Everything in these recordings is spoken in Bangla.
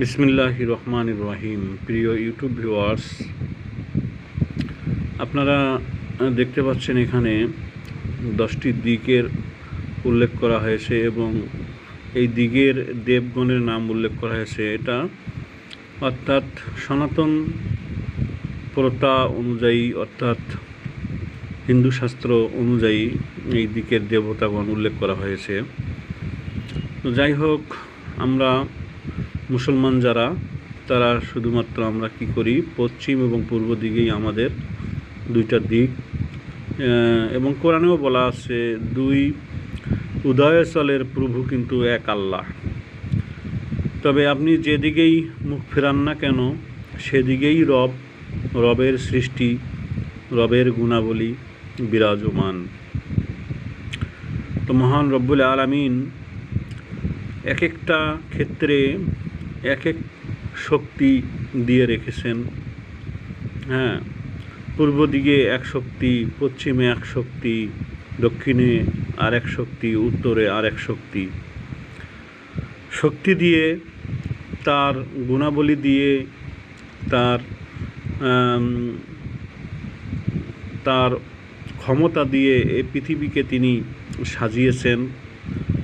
বিসমিল্লাহ রহমান রহিম প্রিয় ইউটিউব ভিউয়ার্স, আপনারা দেখতে পাচ্ছেন এখানে দশটি দিকের উল্লেখ করা হয়েছে এবং এই দিকের দেবগণের নাম উল্লেখ করা হয়েছে। এটা অর্থাৎ সনাতন প্রথা অনুযায়ী, অর্থাৎ হিন্দু শাস্ত্র অনুযায়ী এই দিকের দেবতাগণ উল্লেখ করা হয়েছে। যাই হোক, আমরা মুসলমান যারা, তারা শুধুমাত্র আমরা কি করি? পশ্চিম এবং পূর্ব দিকেই আমাদের দুইটা দিক। এবং কোরআনেও বলা আছে, দুই উদয়স্থলের প্রভু কিন্তু এক আল্লাহ। তবে আপনি যেদিকেই মুখ ফেরান না কেন, সেদিকেই রব, রবের সৃষ্টি, রবের গুণাবলী বিরাজমান। তো মহান রব্বুল আলামিন এক একটা ক্ষেত্রে এক এক শক্তি দিয়ে রেখেছেন। হ্যাঁ পূর্ব দিকে এক শক্তি, পশ্চিমে এক শক্তি, দক্ষিণে আর এক শক্তি, উত্তরে আর এক শক্তি। শক্তি দিয়ে তার গুণাবলী দিয়ে তার তার ক্ষমতা দিয়ে এই পৃথিবীকে তিনি সাজিয়েছেন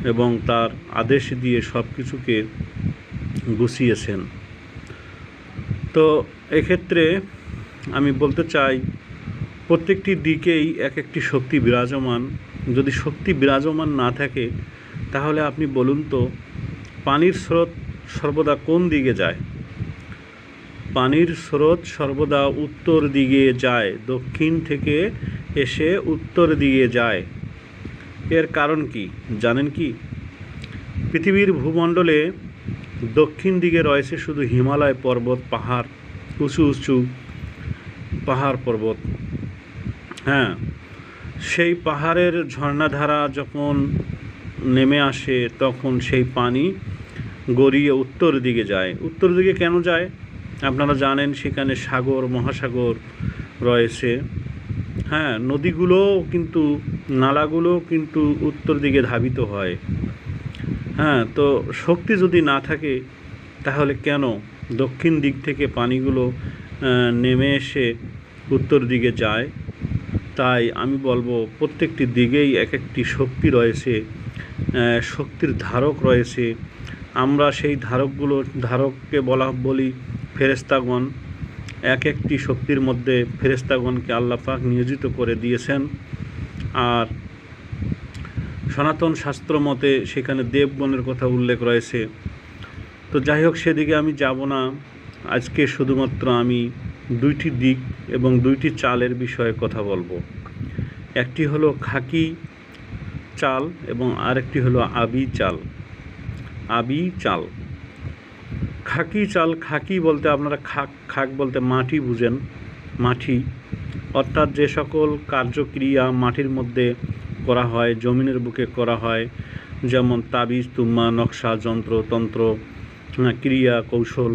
এবং তার আদেশ দিয়ে সব কিছুকে গুছিয়েছেন। তো এক্ষেত্রে আমি বলতে চাই, প্রত্যেকটি দিকেই এক একটি শক্তি বিরাজমান। যদি শক্তি বিরাজমান না থাকে, তাহলে আপনি বলুন তো, পানির স্রোত সর্বদা কোন দিকে যায়? পানির স্রোত সর্বদা উত্তর দিকে যায়, দক্ষিণ থেকে এসে উত্তর দিকে যায়। এর কারণ কি? জানেন কি? পৃথিবীর ভূমণ্ডলে দক্ষিণ দিকে রয়েছে শুধু হিমালয় পর্বত, পাহাড়, উঁচু উঁচু পাহাড় পর্বত। হ্যাঁ সেই পাহাড়ের ঝর্ণাধারা যখন নেমে আসে, তখন সেই পানি গড়িয়ে উত্তর দিকে যায়। উত্তর দিকে কেন যায়? আপনারা জানেন সেখানে সাগর, মহাসাগর রয়েছে। হ্যাঁ নদীগুলোও কিন্তু, নালাগুলোও কিন্তু উত্তর দিকে ধাবিত হয়। হ্যাঁ তো শক্তি যদি না থাকে, তাহলে কেন দক্ষিণ দিক থেকে পানিগুলো নেমে এসে উত্তর দিকে যায়? তাই আমি বলব, প্রত্যেকটি দিকেই এক একটি শক্তি রয়েছে শক্তির ধারক রয়েছে। আমরা সেই ধারকগুলো, ধারককে বলা, বলি ফেরেস্তাগণ এক একটি শক্তির মধ্যে ফেরেস্তাগণকে আল্লাহ পাক নিয়োজিত করে দিয়েছেন। আর সনাতন শাস্ত্র মতে সেখানে দেবগণের কথা উল্লেখ রয়েছে। তো যাই হোক, সেদিকে আমি যাব না। আজকে শুধুমাত্র আমি দুইটি দিক এবং দুইটি চালের বিষয়ে কথা বলব। একটি হলো খাকি চাল এবং আরেকটি হলো আবি চাল। আবি চাল। খাকি চাল, খাকি বলতে আপনারা খাক খাক বলতে মাটি বুঝেন, মাটি। অর্থাৎ যে সকল কার্যক্রিয়া মাটির মধ্যে করা হয়, জমিনের বুকে করা হয়, যেমন তাবিজ তুম্মা নকশা, যন্ত্র, তন্ত্র ক্রিয়া, কৌশল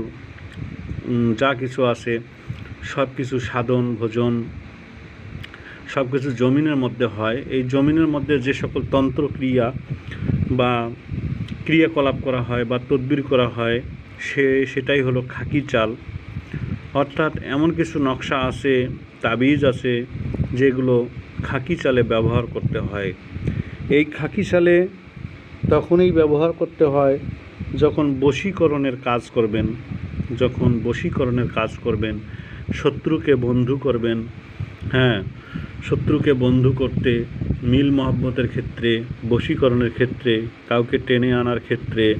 যা কিছু আছে সব কিছু সাধন, ভোজন সব কিছু জমিনের মধ্যে হয়। এই জমিনের মধ্যে যে সকল তন্ত্র, ক্রিয়া বা ক্রিয়াকলাপ করা হয় বা তদবির করা হয়, সে, সেটাই হলো খাকি চাল। অর্থাৎ এমন কিছু নকশা আছে, তাবিজ আছে, যেগুলো খাকি চালে ব্যবহার করতে হয়। এই খাকি চালে তখনই ব্যবহার করতে হয় যখন বশীকরণের কাজ করবেন, যখন বশীকরণের কাজ করবেন, শত্রুকে বন্ধু করবেন হ্যাঁ শত্রুকে বন্ধু করতে মিল মহব্বতের ক্ষেত্রে, বশীকরণের ক্ষেত্রে, কাউকে টেনে আনার ক্ষেত্রে,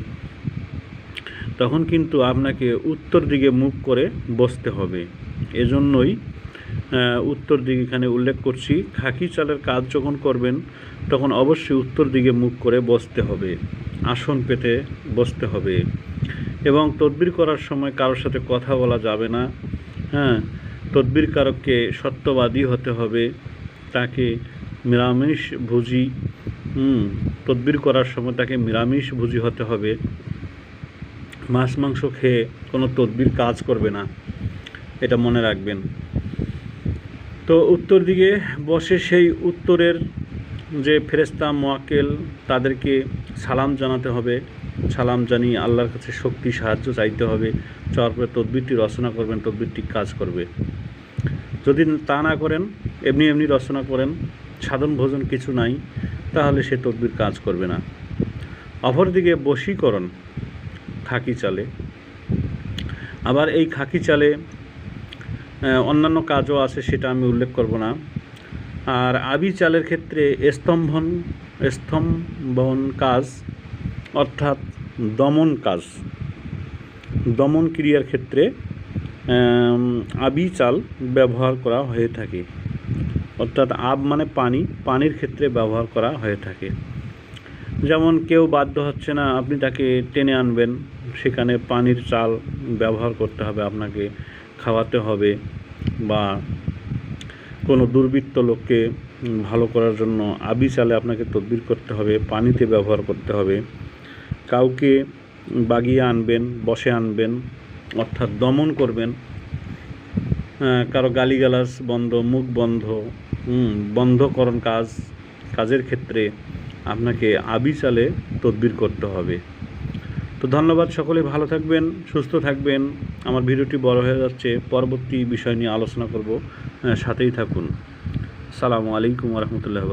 তখন কিন্তু আপনাকে উত্তর দিকে মুখ করে বসতে হবে। এজন্যই উত্তর দিকে এখানে উল্লেখ করছি, খাকি চালের কাজ যখন করবেন, তখন অবশ্যই উত্তর দিকে মুখ করে বসতে হবে, আসন পেতে বসতে হবে এবং তদবির করার সময় কারোর সাথে কথা বলা যাবে না। হ্যাঁ তদবির কারককে সত্যবাদী হতে হবে, তাকে নিরামিষ ভুজি, হুম, তদবির করার সময় তাকে নিরামিষ ভুজি হতে হবে। মাছ মাংস খেয়ে কোনো তদবির কাজ করবে না, এটা মনে রাখবেন। তো উত্তর দিকে বসে সেই উত্তরের যে ফেরেস্তা মোয়াক্কেল, তাদেরকে সালাম জানাতে হবে। সালাম জানিয়ে আল্লাহর কাছে শক্তি, সাহায্য চাইতে হবে। চাওয়ার পরে তদবিরটি রচনা করবেন, তদবিরটি কাজ করবে। যদি তা না করেন, এমনি এমনি রচনা করেন, সাধন ভোজন কিছু নাই, তাহলে সে তদবির কাজ করবে না। অপরদিকে বশীকরণ, খাকি চালে। আবার এই খাকি চালে অন্যান্য কাজও আছে, সেটা আমি উল্লেখ করব না। আর আবি চালের ক্ষেত্রে স্তম্ভন স্তম্ভন কাজ, অর্থাৎ দমন কাজ, দমন ক্রিয়ার ক্ষেত্রে আবি চাল ব্যবহার করা হয়ে থাকে। অর্থাৎ আব মানে পানি, পানির ক্ষেত্রে ব্যবহার করা হয়ে থাকে। যেমন কেউ বাধ্য হচ্ছে না, আপনি তাকে টেনে আনবেন, সেখানে পানির চাল ব্যবহার করতে হবে আপনাকে। খাওয়াতে হবে বা কোনো দুর্বৃত্ত লোককে ভালো করার জন্য আবি চালে আপনাকে তদবির করতে হবে, পানিতে ব্যবহার করতে হবে। কাউকে বাগিয়ে আনবেন, বসে আনবেন, অর্থাৎ দমন করবেন কারও গালিগালাজ বন্ধ, মুখ বন্ধ বন্ধকরণ কাজ, কাজের ক্ষেত্রে আপনাকে আবি চালে তদবির করতে হবে। তো ধন্যবাদ সকলে, ভালো থাকবেন, সুস্থ থাকবেন। আমার ভিডিওটি বড় হয়ে যাচ্ছে, পরবর্তী বিষয় নিয়ে আলোচনা করব। সাথেই থাকুন। সালামু আলাইকুম রহমতুল্লাহ